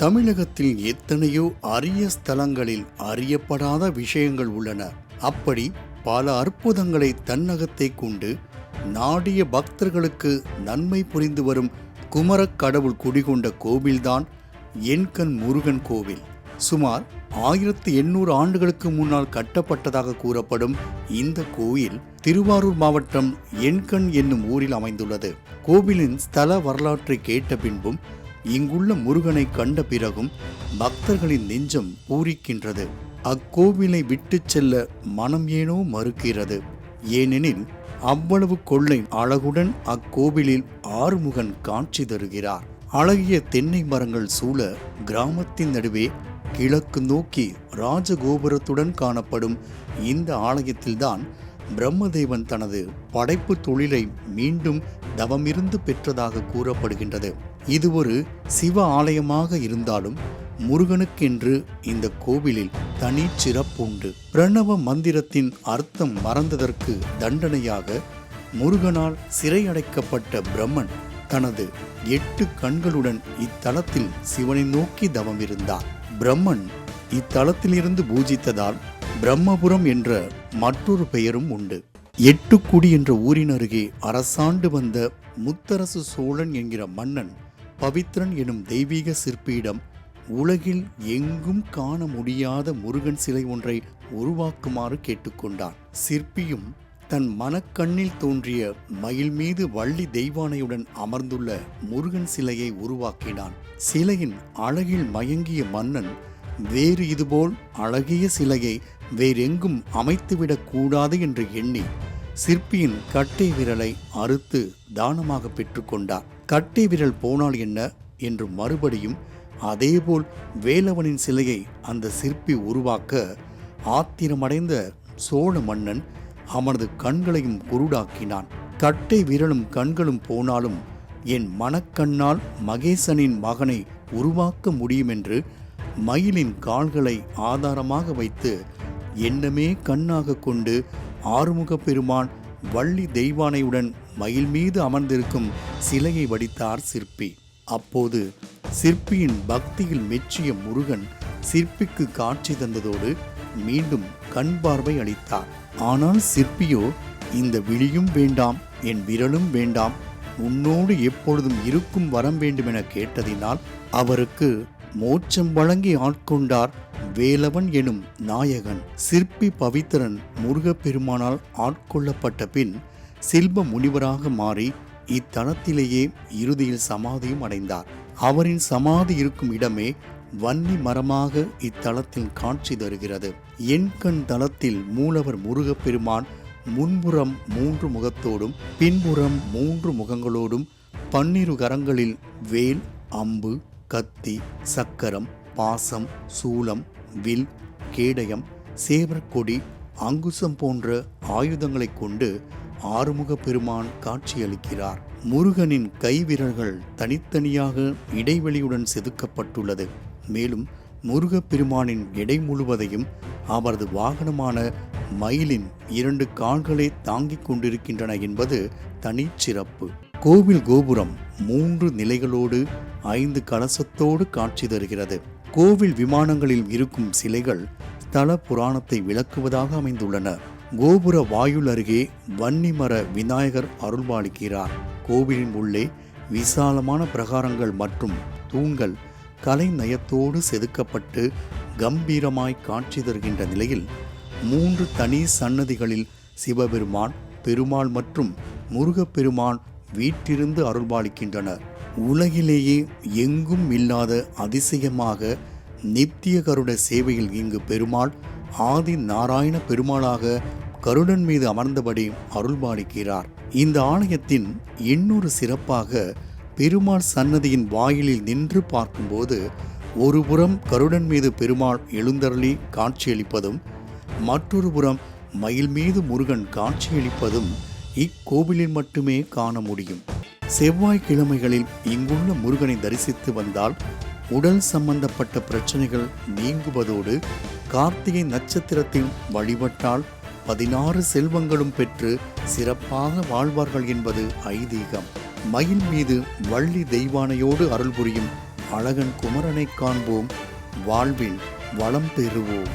தமிழகத்தில் எத்தனையோ அரிய ஸ்தலங்களில் அறியப்படாத விஷயங்கள் உள்ளன. அப்படி பல அற்புதங்களை தன்னகத்தை கொண்டு நாடிய பக்தர்களுக்கு நன்மை புரிந்து வரும் குமரக் கடவுள் குடிகொண்ட கோவில்தான் எண்கண் முருகன் கோவில். சுமார் ஆயிரத்தி எண்ணூறு ஆண்டுகளுக்கு முன்னால் கட்டப்பட்டதாக கூறப்படும் இந்த கோயில் திருவாரூர் மாவட்டம் எண்கண் என்னும் ஊரில் அமைந்துள்ளது. கோவிலின் ஸ்தல வரலாற்றை கேட்ட பின்பும் இங்குள்ள முருகனை கண்ட பிறகும் பக்தர்களின் நெஞ்சம் பூரிக்கின்றது. அக்கோவிலை விட்டுச் செல்ல மனம் ஏனோ மறுக்கிறது. ஏனெனில் அவ்வளவு கொள்ளை அழகுடன் அக்கோவிலில் ஆறுமுகன் காட்சி தருகிறார். அழகிய தென்னை மரங்கள் சூழ கிராமத்தின் நடுவே கிழக்கு நோக்கி ராஜகோபுரத்துடன் காணப்படும் இந்த ஆலயத்தில்தான் பிரம்மதேவன் தனது படைப்பு தொழிலை மீண்டும் தவமிருந்து பெற்றதாக கூறப்படுகின்றது. இது ஒரு சிவ ஆலயமாக இருந்தாலும் முருகனுக்கென்று இந்த கோவிலில் தனி சிறப்புண்டு பிரணவ மந்திரத்தின் அர்த்தம் மறந்ததற்கு தண்டனையாக முருகனால் சிறையடைக்கப்பட்ட பிரம்மன் தனது எட்டு கண்களுடன் இத்தலத்தில் சிவனை நோக்கி தவம் இருந்தார் பிரம்மன் இத்தலத்திலிருந்து பூஜித்ததால் பிரம்மபுரம் என்ற மற்றொரு பெயரும் உண்டு. எட்டுக்குடி என்ற ஊரின் அருகே அரசாண்டு வந்த முத்தரசு சோழன் என்கிற மன்னன் பவித்ரன் எனும் தெய்வீக சிற்பியிடம் உலகில் எங்கும் காண முடியாத முருகன் சிலை ஒன்றை உருவாக்குமாறு கேட்டுக்கொண்டான். சிற்பியும் தன் மனக்கண்ணில் தோன்றிய மயில் மீது வள்ளி தெய்வானையுடன் அமர்ந்துள்ள முருகன் சிலையை உருவாக்கினான். சிலையின் அழகில் மயங்கிய மன்னன் வேறு இதுபோல் அழகிய சிலையை வேறெங்கும் அமைத்துவிடக் கூடாது என்று எண்ணி சிற்பியின் கட்டை விரலை அறுத்து தானமாக பெற்றுக்கொண்டார் கட்டை விரல் போனால் என்ன? என்று மறுபடியும் அதேபோல் வேலவனின் சிலையை அந்த சிற்பி உருவாக்க ஆத்திரமடைந்த சோழ மன்னன் அவனது கண்களையும் குருடாக்கினான். கட்டை விரலும் கண்களும் போனாலும் என் மனக்கண்ணால் மகேசனின் மகனை உருவாக்க முடியும் என்று மயிலின் கால்களை ஆதாரமாக வைத்து எண்ணமே கண்ணாக கொண்டு ஆறுமுக பெருமான் வள்ளி தெய்வானையுடன் மயில் மீது அமர்ந்திருக்கும் சிலையை வடித்தார் சிற்பி. அப்போது சிற்பியின் பக்தியில் மெச்சிய முருகன் சிற்பிக்கு காட்சி தந்ததோடு மீண்டும் கண் பார்வை அளித்தார். ஆனால் சிற்பியோ இந்த விழியும் வேண்டாம் என் விரலும் வேண்டாம் உன்னோடு எப்பொழுதும் இருக்கும் வரம் வேண்டுமென கேட்டதினால் அவருக்கு மோட்சம் வழங்கி ஆட்கொண்டார் வேலவன் எனும் நாயகன் சிற்பி பவித்திரன் முருகப்பெருமானால் ஆட்கொள்ளப்பட்ட பின் சில்ப முனிவராக மாறி இத்தலத்திலேயே இறுதியில் சமாதியும் அடைந்தார். அவரின் சமாதி இருக்கும் இடமே வன்னி மரமாக இத்தலத்தில் காட்சி தருகிறது. எண்கண் தளத்தில் மூலவர் முருகப்பெருமான் முன்புறம் மூன்று முகத்தோடும் பின்புறம் மூன்று முகங்களோடும் பன்னிரு கரங்களில் வேல் அம்பு கத்தி சக்கரம் பாசம் சூலம் வில் கேடயம் சேவற்கொடி அங்குசம் போன்ற ஆயுதங்களைக் கொண்டு ஆறுமுக பெருமான் காட்சியளிக்கிறார். முருகனின் கைவிரல்கள் தனித்தனியாக இடைவெளியுடன் செதுக்கப்பட்டுள்ளது. மேலும் முருகப்பெருமானின் எடை முழுவதையும் அவரது வாகனமான மயிலின் இரண்டு கால்களே தாங்கிக் கொண்டிருக்கின்றன என்பது தனிச்சிறப்பு. கோவில் கோபுரம் மூன்று நிலைகளோடு ஐந்து கலசத்தோடு காட்சி தருகிறது. கோவில் விமானங்களில் இருக்கும் சிலைகள் ஸ்தல புராணத்தை விளக்குவதாக அமைந்துள்ளன. கோபுர வாயுள் அருகே வன்னிமர விநாயகர் அருள்பாலிக்கிறார் கோவிலின் உள்ளே விசாலமான பிரகாரங்கள் மற்றும் தூண்கள் கலை நயத்தோடு செதுக்கப்பட்டு கம்பீரமாய் காட்சி தருகின்ற நிலையில் மூன்று தனி சன்னதிகளில் சிவபெருமான் பெருமாள் மற்றும் முருகப்பெருமான் வீற்றிருந்து அருள்பாலிக்கின்றனர் உலகிலேயே எங்கும் இல்லாத அதிசயமாக நித்திய கருட சேவையில் இங்கு பெருமாள் ஆதி நாராயண பெருமாளாக கருடன் மீது அமர்ந்தபடி அருள்பாலிக்கிறார். இந்த ஆலயத்தின் இன்னொரு சிறப்பாக பெருமாள் சன்னதியின் வாயிலில் நின்று பார்க்கும்போது ஒருபுறம் கருடன் மீது பெருமாள் எழுந்தருளி காட்சியளிப்பதும் மற்றொரு புறம் மயில் மீது முருகன் காட்சியளிப்பதும் இக்கோவிலில் மட்டுமே காண முடியும். செவ்வாய்க்கிழமைகளில் இங்குள்ள முருகனை தரிசித்து வந்தால் உடல் சம்பந்தப்பட்ட பிரச்சனைகள் நீங்குவதோடு கார்த்திகை நட்சத்திரத்தில் வழிபட்டால் பதினாறு செல்வங்களும் பெற்று சிறப்பாக வாழ்வார்கள் என்பது ஐதீகம். மயில் மீது வள்ளி தெய்வானையோடு அருள் புரியும் அழகன் குமரனை காண்போம். வாழ்வில் வளம் பெறுவோம்.